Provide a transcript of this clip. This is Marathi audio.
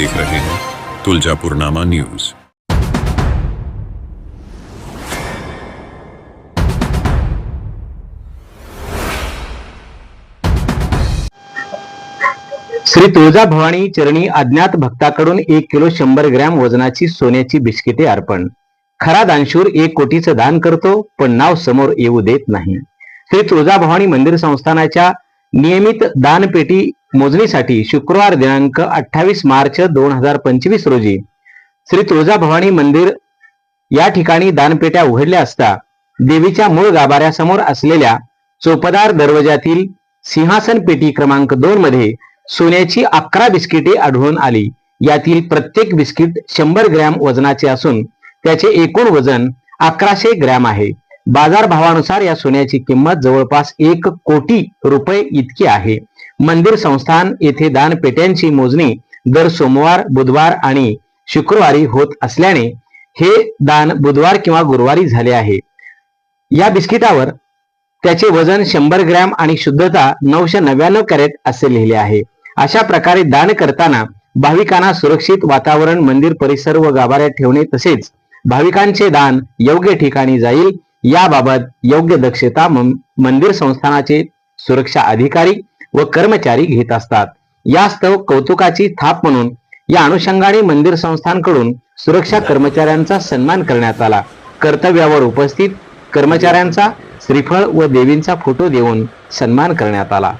देख रहे हैं। तुलजापुरनामा न्यूज। श्री तुळजा भवानी चरणी अज्ञात भक्ताकडून एक किलो शंभर ग्रॅम वजनाची सोन्याची बिस्किटे अर्पण. खरा दानशूर एक कोटीचं दान करतो पण नाव समोर येऊ देत नाही. श्री तुळजा भवानी मंदिर संस्थानाच्या नियमित दानपेटी मोजणीसाठी शुक्रवार दिनांक अठ्ठावीस मार्च दोन हजार पंचवीस रोजी श्री तुळजा भवानी मंदिर या ठिकाणी दानपेट्या उघडल्या असता देवीच्या मूळ गाभाऱ्यासमोर असलेल्या चोपदार दरवाजातील सिंहासन पेटी क्रमांक दोन मध्ये सोन्याची अकरा बिस्किटे आढळून आली. यातील प्रत्येक बिस्किट शंभर ग्रॅम वजनाचे असून त्याचे एकूण वजन अकराशे ग्रॅम आहे. बाजार भावानुसार या सोन्याची किंमत जवळपास एक कोटी रुपये इतकी आहे. मंदिर संस्थान येथे दान पेट्यांची मोजणी दर सोमवार बुधवार आणि शुक्रवारी होत असल्याने हे दान बुधवार किंवा गुरुवारी झाले आहे. या बिस्किटावर त्याचे वजन शंभर ग्रॅम आणि शुद्धता नऊशे नव्याण्णव कॅरेट असे लिहिले आहे. अशा प्रकारे दान करताना भाविकांना सुरक्षित वातावरण मंदिर परिसर व गाभाऱ्यात ठेवणे तसेच भाविकांचे दान योग्य ठिकाणी जाईल. याबाबत योग्य दक्षता मंदिर संस्थानाचे सुरक्षा अधिकारी व कर्मचारी घेत असतात. यास्तव कौतुकाची थाप म्हणून या अनुषंगाने मंदिर संस्थांकडून सुरक्षा कर्मचाऱ्यांचा सन्मान करण्यात आला. कर्तव्यावर उपस्थित कर्मचाऱ्यांचा श्रीफळ व देवींचा फोटो देऊन सन्मान करण्यात आला.